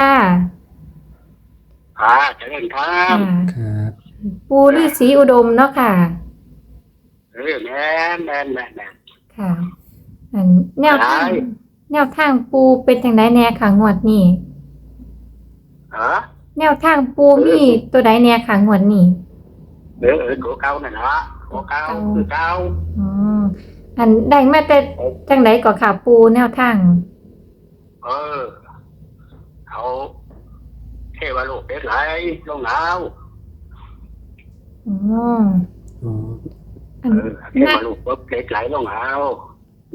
ค่ะค่ะเจริญครัค่ะบครับปูฤาษีอุดมเนาะค่ะ เออแม่นแม่นแม่นแม่น ค่ะอันแนวทางได้ แนวทางปูเป็นจังไดแน่ค่ะงวดนี้ ฮะแนวทางปูมีตัวใดแน่ค่ะงวดนี้ เออเออตัวเก่านั่นละตัวเก่าคือเก่าอืมอันได้มาแต่จังไดก็ค่ะปูแนวทาง เออ เขาเทวโลกเป็ดไหลลงหนาวอ๋ออ๋ออันเออเทนั่วงโลกเป็ดไหลลงหนาว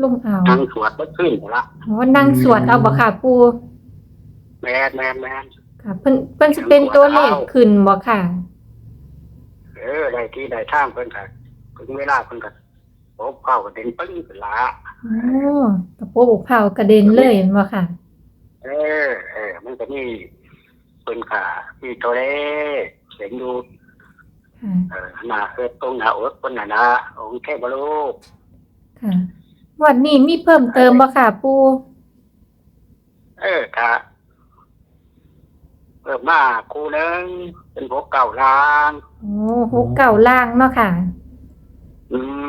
ลุงเอาทางสวดเมื่อคืนหมดละอ๋อนั่งสวดเอาบ่ค่ะปูแม่นแม่นแม่นค่ะ เพิ่นเพิ่นสิเป็นตัวเลขขึ้นบ่ค่ะ เออได้ที่ได้ทางเพิ่นค่ะถึงเวลาเพิ่นก็โอบเข้าก็เด่นปึ้งขึ้นละอ๋อกระโปรงเผากระเด็นเลยแม่นบ่ค่ะ เออเออมันก็มีเพิ่นค่ะมีตัวเลขเสียงดูค่ะเออหน้าเกิดตรงหน้าอกคนน่ะนะองค์เทพลูกค่ะวันนี้มีเพิ่มเติมบ่ค่ะปูเออค่ะเพิ่มมาครูหนึงเป็นพวกเก่าล้าง โอ้หกเก่าล่างเนาะค่ะ อืม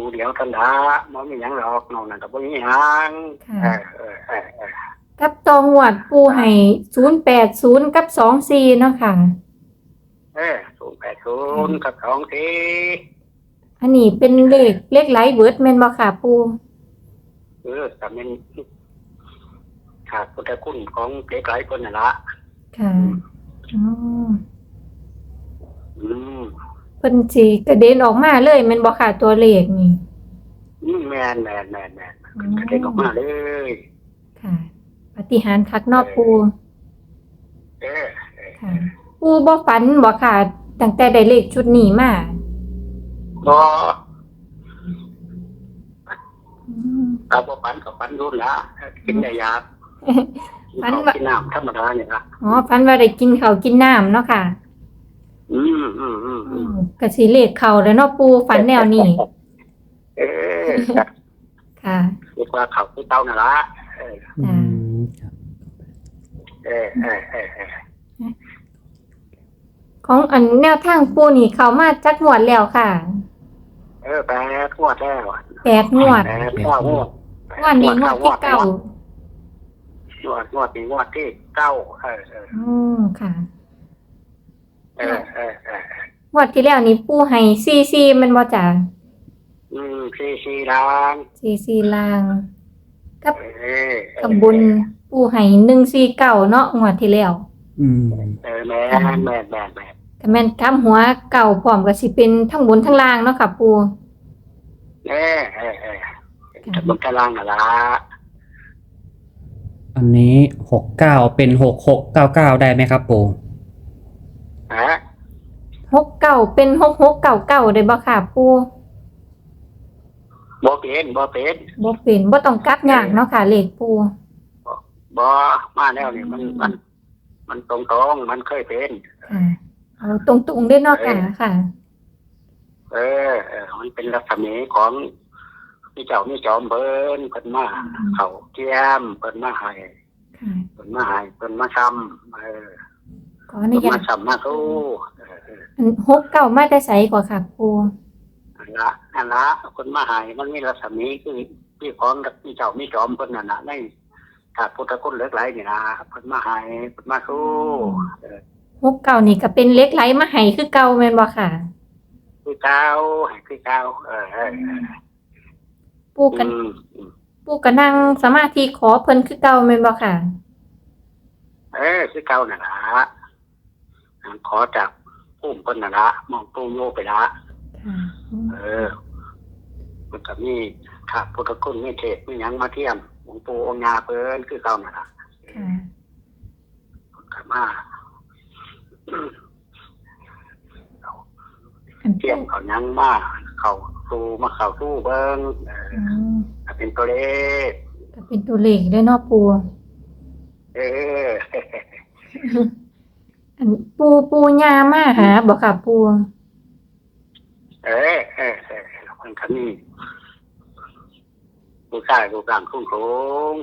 ครูเดียวกันละมันมีหยังหรอกนอกนั้นก็บ่มีหยังค่ะเออเออเออเออกับตองวดปูให้ศูนย์แปดศูนย์กับสองสี่เนาะค่ะ เออศูนย์แปดศูนย์กับสองทีอันนี้เป็นเลขเลขไหลเบิร์ดแม่นบ่ค่ะปูเออแต่มันขาดพุทธคุณของเก๋ไก่คนน่ะละค่ะอ๋ออืม เพิ่นสิกระเด็นออกมาเลยแม่นบ่ค่ะตัวเลขนี่ อืมแมนแมนแมนแมนมันกระเด็นออกมาเลย ค่ะ ปฏิหารย์คักเนอกปูเออค่ะ ปูบ่ฝันบ่ค่ะตั้งแต่ได้เลขชุดนี้มาพออืม ตาบอปันกับปันรุ่นละกินได้ยากินปันข้าวว่ากินน้ำธรรมดาเนี่ยละอ๋อฝันว่าได้กินข้าวกินน้ำเนาะค่ะ อืมอืมอืมอือืมมก็สิเลขเข้าแล้วเนาะปูฝันแนวนี้ เออค่ะ เรียกว่าเขาคือเต้าน่ะละเอออืมครับเออเออเออเออของอันแนวทางปูนี่เข้ามาจักงวดแล้วค่ะเออแปดงวดแล้วแปดงวดแปดงวดงวดงวดนี้งวดที่เก้า งวดงวดนี้งวดที่เก้าเออเออ อืมค่ะเออเออเอองวดที่แล้วนี่ปูให้ซีซีมันบ่จ้ะอืมซีซีล้านซีซีลาง กับเออกับบนปูให้หนึ่งซีเก้าเนาะงวดที่แล้วอืมเออแม่นแม่นแม่นแม่นก็แม่นกำหัวเก่าพร้อมก็สิเป็นทั้งบนทั้งล่างเนาะค่ะปูเออเออเออจะบนกลางน่ะละอันนี้หกเก้าเป็นหกหกเก้าเก้าได้ไหมครับปู่ ฮะหกเก่าเป็นหกหกเก่าเก่าได้บ่ค่ะปูบ่เป็นบ่เป็นบ่เป็นบ่ต้องกลับยากเนาะค่ะเลขปูบ่มาแล้วนี่มันมัน มันตรงตรงๆมันเคยเป็นค่ะเอาตรงๆได้เนาะค่ะค่ะ เออเออมันเป็นลักษณะของพี่เจ้านี่จอมเบิ้นเพิ่นมาเขาเจียมเพิ่นมาให้ค่ะเพิ่นมาให้เพิ่นมาซ้ำเออ ขออเพิ่นุนญามาตซ้ำมาสู้เออเอออันหกเก่ามาแต่ไสกว่าค่ะปูอันละอันละคนมาให้มันมีลักษณะคือพี่ของกับพี่เจ้ามีจอมเพิ่นน่ะนะในถ้าพุทธคุณเหลือหลายนี่นะเพิ่นมาให้เพิ่นมาสู้เออหกเก่านี่ก็เป็นเหล็กไหลมาให้คือเก่าแม่นบ่ค่ะ คือเก้าให้คือเก้าเออเออเออปูกันอืมอืมปูก็นั่งสมาธิขอเพิ่นคือเก่าแม่นบ่ค่ะ เออคือเก้าน่ะละ ขอจากพุ่มเพิ่นน่ะละมองตู้โยไปละค่ะเออ มันก็มีถ้าพุทธคุณไม่เทศไม่หยังมาเทียมหลวงปู่องค์ยาเพิ่นคือเก่าน่ะละค่ะก็มาอันเทียมเขาหยังมาเขาตู้มาเขาตู้เบิ่งเอออืมถ้าเป็นตัวเลขก็เป็นตัวเลขด้วยเนาะปูเออ อันปูปูย่ามาหาบ่ค่ะปูเออเออเออมันก็มีผู้ชายผู้กลางคุ้งโค้ง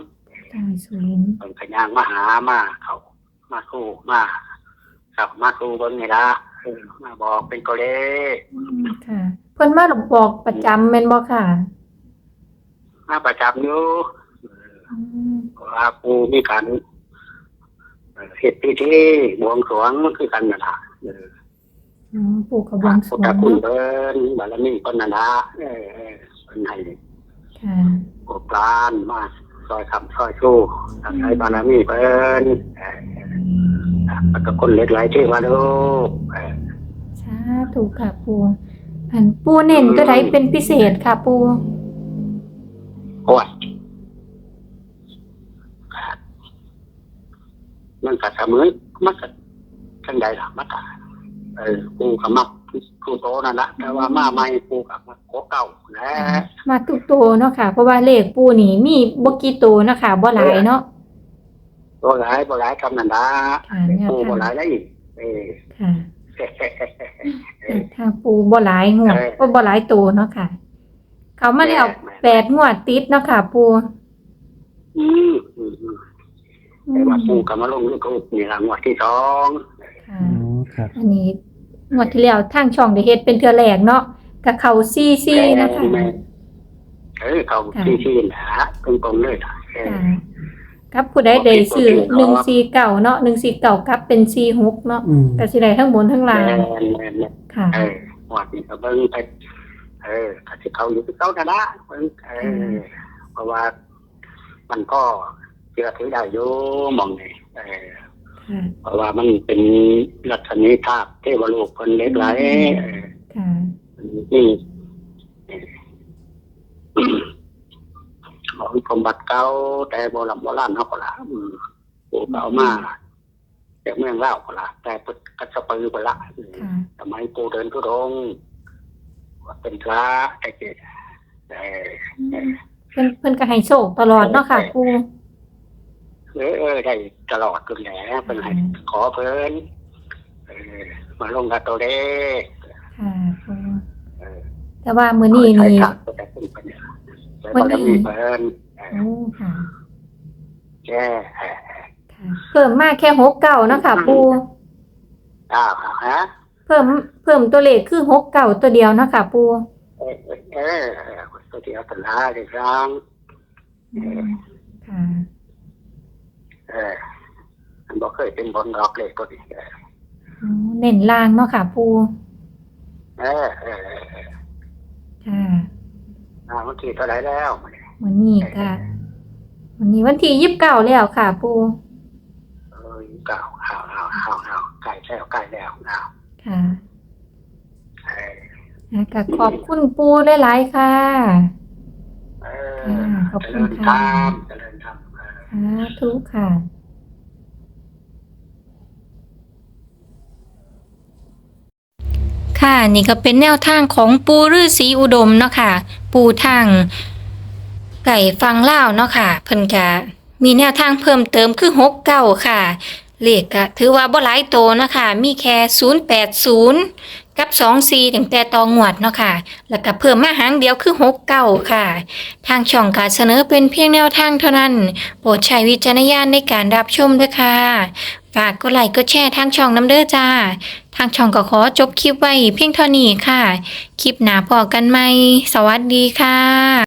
เก้าศูนย์เพิ่นก็ย่างมาหามาเขามาคู่มาครับมาคู่เบิ่งนี่ละเออมาบอกเป็นตัวเลขอืมค่ะ เพิ่นมาบอกประจำแม่นบ่ค่ะ มาประจำอยู่อืมเพราะว่าปูมีการ เอ่อเฮ็ดพิธีบวงสรวงคือกันนั่นล่ะเอออ๋อปู่กระบวงสรพุทวธงคุณเนาะเพิ่นบารมีเพิ่นนั่นล่ะเออเออเพิ่นให้ค่ะโปรดปรานมาซอยคำซอยสู้อาศัยบารมีเพิ่นเออเออแล้วก็คนเล็กหลายที่มาดูเออสาธุค่ะปู่อันปู่เน้นตัวใดเป็นพิเศษค่ะปู่โอ้ย มันก็เสมอมันก็จังใดล่ะมันก็เออปูกับมักผู้โตนั่นละแต่ว่ามาใหม่ปูกับมักโคเก่าแหละมาทุกตัวเนาะค่ะ เพราะว่าเลขปู่นี่มีบ่กี่ตัวเนาะค่ะบ่หลายเนาะตัวหลายบ่หลายคำนันดาค่ะแนวปูบ่ทางหลายได้อีกเออค่ะเออถ้าปูบ่หลายงวดเออก็บ่หลายตัวเนาะค่ะ เขามาแล้วแม่นแปดงวดติดเนาะค่ะ ปูอืมอืมอืม แต่ว่าปูกับมาลงยูทูบนี่ละงวดที่สองค่ะอ๋อครับอันนี้งวดที่แล้วทางช่องได้เฮ็ดเป็นเทื่อแรกเนาะกับเขาซี่ซี่นะคะแม่เออเขาค่ะที่ที่นะตรงๆเลยนะเออค่ะกับผู้ใดได้ซื้อ149เนาะ149กับเป็น46เนาะอืมก็สิได้ทั้งบนทั้งล่างแม่นแม่นแม่นค่ะ เออหวดนี่ก็เบิ่งไปเออถ้าสิเขาอยู่ที่เขานั่นละเบิ่งเออเพราะว่ามันก็ เชื่อถือได้อยู่หมองนี่เออค่ะเพราะว่ามันเป็นลักษณะธาตุเทวโลกคนเล็กไหลเออค่ะนี่เอ่อของสมบัติเก่าแต่โบราณโบราณเขาก็ละอืมปูก็เอามาจากเมืองเล่าวก็ละแต่ปุดกัสปือก็ละอืม ค่ะสมัยปูเดินทุดงค์ว่าเป็นพระไอ้เจ๊แต่เพิ่นเพิ่นก็ให้โชคตลอดเนาะค่ะปู เออเออได้ตลอดกันแหละเป็นให้ขอเพิ่นเออมาลงกับตัวเล็กค่ะปูเออแต่ว่ามื้อนี้ใช้นี่ทางก็จะขึ้นไปเนี่ยใช้บารมีเพิ่นเออโอ้ค่ะแก่เออค่ะ เพิ่มมาแค่หกเก่านะคะปูอ้าวฮะเพิ่มเพิ่มตัวเลขคือหกเก่าตัวเดียวนะคะปูเออเออเออเออตัวเดียวตลาได้ร้างค่ะ เออมันบอกเคยเป็นบนดอกเลยตัวนี้เอออ๋อเน้นล่างเนาะค่ะ ปูเออเออเออค่ะอ่ามันที่เท่าไหรแล้ววันนี้ค่ะวันนี้วันที่ยี่สิบเก้าแล้วค่ะ ปูเออเก่าเอาเอาเอาเอาใกล้แล้วใกล้แล้วเอาค่ะเออนะก็ขอบคุณปูหลายๆค่ะ เออค่ะขอบเจคุริณญธรค่ะรมเจริญธรรมเออสา ธุค่ะค่ะนี่ก็เป็นแนวทางของปูฤาษีอุดมเนาะค่ะ ปูทางไก่ฟังเล่าเนาะค่ะ เพิ่นก็มีแนวทางเพิ่มเติมคือ6เก้าค่ะเลขก็ถือว่าบ่หลายโตเนาะค่ะมีแค่080 กับ24ตั้งแต่ตองวดเนาะค่ะ แล้วก็เพิ่มมาหางเดียวคือ6เก้าค่ะ ทางช่องการเสนอเป็นเพียงแนวทางเท่านั้น โปรดใช้วิจารณญาณในการรับชมด้วยค่ะ ฝากกดไลค์กดแชร์ทางช่องน้ำเด้อจ้า ทางช่องก็ขอจบคลิปไว้เพียงเท่านี้ค่ะ คลิปหน้าพอกันไหม สวัสดีค่ะ